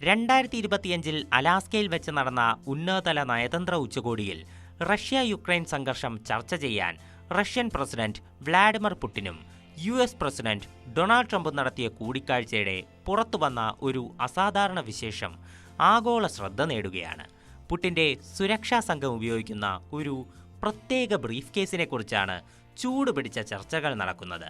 രണ്ടായിരത്തി ഇരുപത്തിയഞ്ചിൽ അലാസ്കയിൽ വെച്ച് നടന്ന ഉന്നതതല നയതന്ത്ര ഉച്ചകോടിയിൽ റഷ്യ യുക്രൈൻ സംഘർഷം ചർച്ച ചെയ്യാൻ റഷ്യൻ പ്രസിഡന്റ് വ്ളാഡിമിർ പുടിനും യു എസ് പ്രസിഡന്റ് ഡൊണാൾഡ് ട്രംപും നടത്തിയ കൂടിക്കാഴ്ചയുടെ പുറത്തുവന്ന ഒരു അസാധാരണ വിശേഷം ആഗോള ശ്രദ്ധ നേടുകയാണ്. പുടിന്റെ സുരക്ഷാ സംഘം ഉപയോഗിക്കുന്ന ഒരു പ്രത്യേക ബ്രീഫ് കേസിനെ കുറിച്ചാണ് ചൂട് ചർച്ചകൾ നടക്കുന്നത്.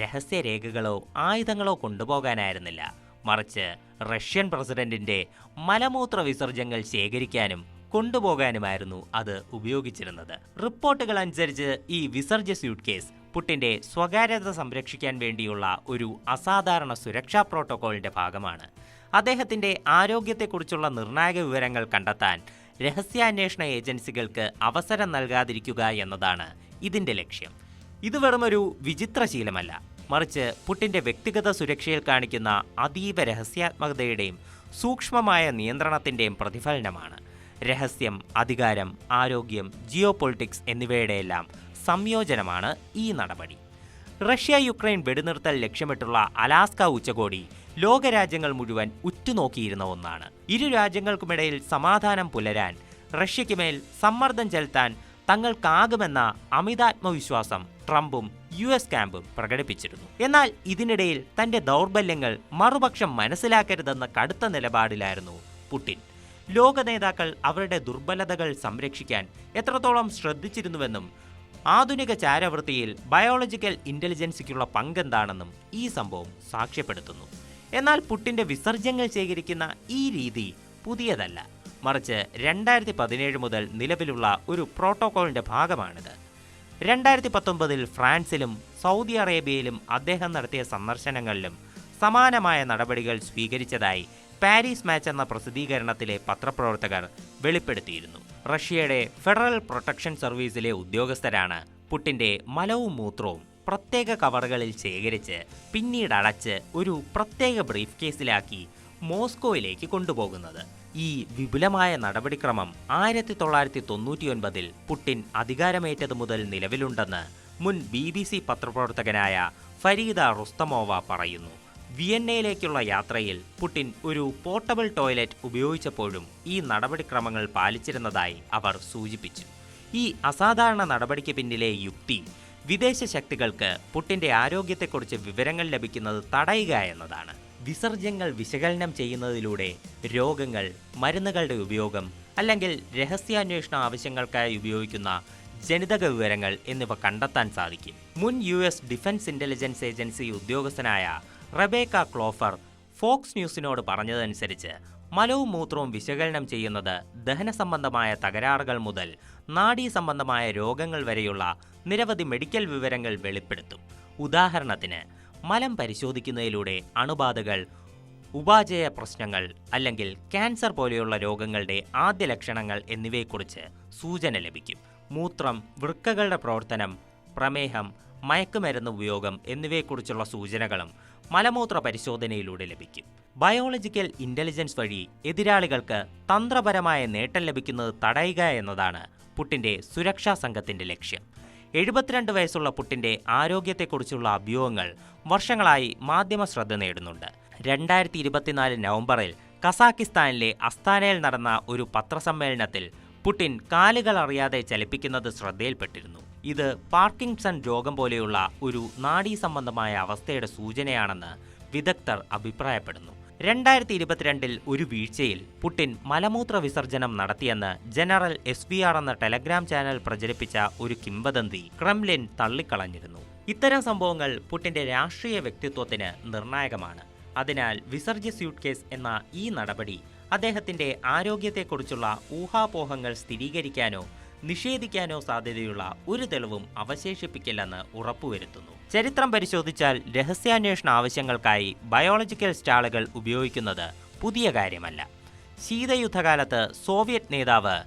രഹസ്യരേഖകളോ ആയുധങ്ങളോ കൊണ്ടുപോകാനായിരുന്നില്ല. മറിച്ച് റഷ്യൻ പ്രസിഡന്റിന്റെ മലമൂത്ര വിസർജ്യങ്ങൾ ശേഖരിക്കാനും കൊണ്ടുപോകാനുമായിരുന്നു അത് ഉപയോഗിച്ചിരുന്നത്. റിപ്പോർട്ടുകൾ അനുസരിച്ച് ഈ വിസർജ്യ സ്യൂട്ട് കേസ് പുട്ടിന്റെ സ്വകാര്യത സംരക്ഷിക്കാൻ വേണ്ടിയുള്ള ഒരു അസാധാരണ സുരക്ഷാ പ്രോട്ടോകോളിന്റെ ഭാഗമാണ്. അദ്ദേഹത്തിന്റെ ആരോഗ്യത്തെക്കുറിച്ചുള്ള നിർണായക വിവരങ്ങൾ കണ്ടെത്താൻ രഹസ്യാന്വേഷണ ഏജൻസികൾക്ക് അവസരം നൽകാതിരിക്കുക എന്നതാണ് ഇതിന്റെ ലക്ഷ്യം. ഇത് വെറുമൊരു വിചിത്ര ശീലമല്ല മറിച്ച് പുട്ടിന്റെ വ്യക്തിഗത സുരക്ഷയിൽ കാണിക്കുന്ന അതീവ രഹസ്യാത്മകതയുടെയും സൂക്ഷ്മമായ നിയന്ത്രണത്തിന്റെയും പ്രതിഫലനമാണ്. രഹസ്യം അധികാരം ആരോഗ്യം ജിയോ പൊളിറ്റിക്സ് എന്നിവയുടെയെല്ലാം സംയോജനമാണ് ഈ നടപടി. റഷ്യ യുക്രൈൻ വെടിനിർത്തൽ ലക്ഷ്യമിട്ടുള്ള അലാസ്ക ഉച്ചകോടി ലോകരാജ്യങ്ങൾ മുഴുവൻ ഉറ്റുനോക്കിയിരുന്ന ഒന്നാണ്. ഇരു രാജ്യങ്ങൾക്കുമിടയിൽ സമാധാനം പുലരാൻ റഷ്യയ്ക്ക് മേൽ സമ്മർദ്ദം ചെലുത്താൻ തങ്ങൾക്കാകുമെന്ന അമിതാത്മവിശ്വാസം ട്രംപും യു എസ് ക്യാമ്പും പ്രകടിപ്പിച്ചിരുന്നു. എന്നാൽ ഇതിനിടയിൽ തന്റെ ദൗർബല്യങ്ങൾ മറുപക്ഷം മനസ്സിലാക്കരുതെന്ന കടുത്ത നിലപാടിലായിരുന്നു പുടിൻ. ലോക നേതാക്കൾ അവരുടെ ദുർബലതകൾ സംരക്ഷിക്കാൻ എത്രത്തോളം ശ്രദ്ധിച്ചിരുന്നുവെന്നും ആധുനിക ചാരവൃത്തിയിൽ ബയോളജിക്കൽ ഇന്റലിജൻസിക്കുള്ള പങ്കെന്താണെന്നും ഈ സംഭവം സാക്ഷ്യപ്പെടുത്തുന്നു. എന്നാൽ പുട്ടിന്റെ വിസർജ്യങ്ങൾ ശേഖരിക്കുന്ന ഈ രീതി പുതിയതല്ല. മറിച്ച് രണ്ടായിരത്തി പതിനേഴ് മുതൽ നിലവിലുള്ള ഒരു പ്രോട്ടോകോളിന്റെ ഭാഗമാണിത്. രണ്ടായിരത്തി പത്തൊമ്പതിൽ ഫ്രാൻസിലും സൗദി അറേബ്യയിലും അദ്ദേഹം നടത്തിയ സന്ദർശനങ്ങളിലും സമാനമായ നടപടികൾ സ്വീകരിച്ചതായി പാരീസ് മാച്ച് എന്ന പ്രസിദ്ധീകരണത്തിലെ പത്രപ്രവർത്തകർ വെളിപ്പെടുത്തിയിരുന്നു. റഷ്യയുടെ ഫെഡറൽ പ്രൊട്ടക്ഷൻ സർവീസിലെ ഉദ്യോഗസ്ഥരാണ് പുട്ടിന്റെ മലവും മൂത്രവും പ്രത്യേക കവറുകളിൽ ശേഖരിച്ച് പിന്നീട് അടച്ച് ഒരു പ്രത്യേക ബ്രീഫ് കേസിലാക്കി മോസ്കോയിലേക്ക് കൊണ്ടുപോകുന്നത്. ഈ വിപുലമായ നടപടിക്രമം ആയിരത്തി തൊള്ളായിരത്തി തൊണ്ണൂറ്റിയൊൻപതിൽ പുട്ടിൻ അധികാരമേറ്റത് മുതൽ നിലവിലുണ്ടെന്ന് മുൻ ബി ബി സി പത്രപ്രവർത്തകനായ ഫരീദ റുസ്തമോവ പറയുന്നു. വിയന്നയിലേക്കുള്ള യാത്രയിൽ പുട്ടിൻ ഒരു പോർട്ടബിൾ ടോയ്ലറ്റ് ഉപയോഗിച്ചപ്പോഴും ഈ നടപടിക്രമങ്ങൾ പാലിച്ചിരുന്നതായി അവർ സൂചിപ്പിച്ചു. ഈ അസാധാരണ നടപടിക്ക് പിന്നിലെ യുക്തി വിദേശ ശക്തികൾക്ക് പുട്ടിന്റെ ആരോഗ്യത്തെക്കുറിച്ച് വിവരങ്ങൾ ലഭിക്കുന്നത് തടയുക എന്നതാണ്. വിസർജ്യങ്ങൾ വിശകലനം ചെയ്യുന്നതിലൂടെ രോഗങ്ങൾ മരുന്നുകളുടെ ഉപയോഗം അല്ലെങ്കിൽ രഹസ്യാന്വേഷണ ആവശ്യങ്ങൾക്കായി ഉപയോഗിക്കുന്ന ജനിതക വിവരങ്ങൾ എന്നിവ കണ്ടെത്താൻ സാധിക്കും. മുൻ U S defence intelligence agency ഉദ്യോഗസ്ഥനായ റബേക്ക ക്ലോഫർ ഫോക്സ് ന്യൂസിനോട് പറഞ്ഞതനുസരിച്ച് മലവും മൂത്രവും വിശകലനം ചെയ്യുന്നത് ദഹന സംബന്ധമായ തകരാറുകൾ മുതൽ നാഡീ സംബന്ധമായ രോഗങ്ങൾ വരെയുള്ള നിരവധി മെഡിക്കൽ വിവരങ്ങൾ വെളിപ്പെടുത്തും. ഉദാഹരണത്തിന് മലം പരിശോധിക്കുന്നതിലൂടെ അണുബാധകൾ ഉപാചയ പ്രശ്നങ്ങൾ അല്ലെങ്കിൽ ക്യാൻസർ പോലെയുള്ള രോഗങ്ങളുടെ ആദ്യ ലക്ഷണങ്ങൾ എന്നിവയെക്കുറിച്ച് സൂചന ലഭിക്കും. മൂത്രം വൃക്കകളുടെ പ്രവർത്തനം പ്രമേഹം മയക്കുമരുന്ന് ഉപയോഗം എന്നിവയെക്കുറിച്ചുള്ള സൂചനകളും മലമൂത്ര പരിശോധനയിലൂടെ ലഭിക്കും. ബയോളജിക്കൽ ഇന്റലിജൻസ് വഴി എതിരാളികൾക്ക് തന്ത്രപരമായ നേട്ടം ലഭിക്കുന്നത് തടയുക എന്നതാണ് പുട്ടിന്റെ സുരക്ഷാ സംഘത്തിന്റെ ലക്ഷ്യം. എഴുപത്തിരണ്ട് വയസ്സുള്ള പുട്ടിന്റെ ആരോഗ്യത്തെക്കുറിച്ചുള്ള അഭ്യൂഹങ്ങൾ വർഷങ്ങളായി മാധ്യമ ശ്രദ്ധ നേടുന്നുണ്ട്. രണ്ടായിരത്തി ഇരുപത്തിനാല് നവംബറിൽ കസാക്കിസ്ഥാനിലെ അസ്താനയിൽ നടന്ന ഒരു പത്രസമ്മേളനത്തിൽ പുടിൻ കാലുകൾ അറിയാതെ ചലിപ്പിക്കുന്നത് ശ്രദ്ധയിൽപ്പെട്ടിരുന്നു. ഇത് പാർക്കിൻസൺ രോഗം പോലെയുള്ള ഒരു നാഡീ സംബന്ധമായ അവസ്ഥയുടെ സൂചനയാണെന്ന് വിദഗ്ധർ അഭിപ്രായപ്പെടുന്നു. രണ്ടായിരത്തി ഇരുപത്തിരണ്ടിൽ ഒരു വീഴ്ചയിൽ പുടിൻ മലമൂത്ര വിസർജനം നടത്തിയെന്ന് ജനറൽ എസ് വി ആർ എന്ന ടെലഗ്രാം ചാനൽ പ്രചരിപ്പിച്ച ഒരു കിംവദന്തി ക്രെംലിൻ തള്ളിക്കളഞ്ഞിരുന്നു. ഇത്തരം സംഭവങ്ങൾ പുട്ടിന്റെ രാഷ്ട്രീയ വ്യക്തിത്വത്തിന് നിർണായകമാണ്. അതിനാൽ വിസർജ്യ സ്യൂട്ട് കേസ് എന്ന ഈ നടപടി അദ്ദേഹത്തിന്റെ ആരോഗ്യത്തെക്കുറിച്ചുള്ള ഊഹാപോഹങ്ങൾ സ്ഥിരീകരിക്കാനോ നിഷേധിക്കാനോ സാധ്യതയുള്ള ഒരു തെളിവും അവശേഷിപ്പിക്കില്ലെന്ന് ഉറപ്പുവരുത്തുന്നു. ചരിത്രം പരിശോധിച്ചാൽ രഹസ്യാന്വേഷണ ആവശ്യങ്ങൾക്കായി ബയോളജിക്കൽ സ്റ്റാളുകൾ ഉപയോഗിക്കുന്നത് പുതിയ കാര്യമല്ല. ശീതയുദ്ധകാലത്ത് സോവിയറ്റ് നേതാവ്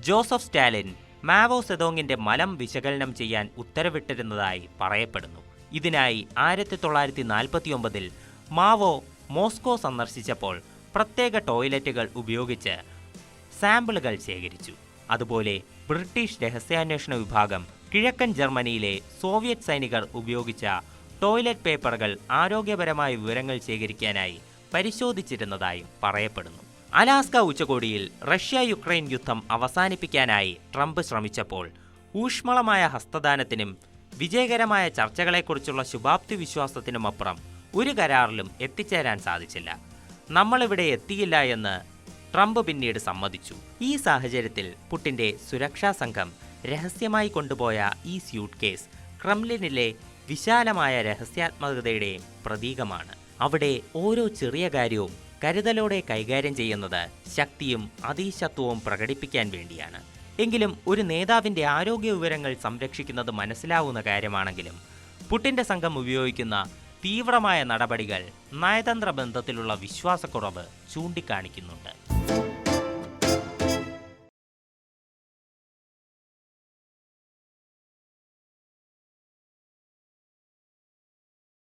ജോസഫ് സ്റ്റാലിൻ മാവോ സെതോങ്ങിന്റെ മലം വിശകലനം ചെയ്യാൻ ഉത്തരവിട്ടിരുന്നതായി പറയപ്പെടുന്നു. ഇതിനായി ആയിരത്തി തൊള്ളായിരത്തി നാൽപ്പത്തി ഒമ്പതിൽ മാവോ മോസ്കോ സന്ദർശിച്ചപ്പോൾ പ്രത്യേക ടോയ്ലറ്റുകൾ ഉപയോഗിച്ച് സാമ്പിളുകൾ ശേഖരിച്ചു. അതുപോലെ ബ്രിട്ടീഷ് രഹസ്യാന്വേഷണ വിഭാഗം കിഴക്കൻ ജർമ്മനിയിലെ സോവിയറ്റ് സൈനികർ ഉപയോഗിച്ച ടോയ്ലറ്റ് പേപ്പറുകൾ ആരോഗ്യപരമായ വിവരങ്ങൾ ശേഖരിക്കാനായി പരിശോധിച്ചിരുന്നതായും പറയപ്പെടുന്നു. അലാസ്ക ഉച്ചകോടിയിൽ റഷ്യ യുക്രൈൻ യുദ്ധം അവസാനിപ്പിക്കാനായി ട്രംപ് ശ്രമിച്ചപ്പോൾ ഊഷ്മളമായ ഹസ്തദാനത്തിനും വിജയകരമായ ചർച്ചകളെക്കുറിച്ചുള്ള ശുഭാപ്തി വിശ്വാസത്തിനുമപ്പുറം ഒരു കരാറിലും എത്തിച്ചേരാൻ സാധിച്ചില്ല. നമ്മളിവിടെ എത്തിയില്ല എന്ന് ട്രംപ് പിന്നീട് സമ്മതിച്ചു. ഈ സാഹചര്യത്തിൽ പുട്ടിന്റെ സുരക്ഷാ സംഘം രഹസ്യമായി കൊണ്ടുപോയ ഈ സ്യൂട്ട് കേസ് ക്രംലിനിലെ വിശാലമായ രഹസ്യാത്മകതയുടെ പ്രതീകമാണ്. അവിടെ ഓരോ ചെറിയ കാര്യവും കരുതലോടെ കൈകാര്യം ചെയ്യുന്നത് ശക്തിയും അതീശത്വവും പ്രകടിപ്പിക്കാൻ വേണ്ടിയാണ്. എങ്കിലും ഒരു നേതാവിന്റെ ആരോഗ്യ വിവരങ്ങൾ സംരക്ഷിക്കുന്നത് മനസ്സിലാവുന്ന കാര്യമാണെങ്കിലും പുട്ടിന്റെ സംഘം ഉപയോഗിക്കുന്ന തീവ്രമായ നടപടികൾ നയതന്ത്ര ബന്ധത്തിലുള്ള വിശ്വാസക്കുറവ് ചൂണ്ടിക്കാണിക്കുന്നുണ്ട്. thank you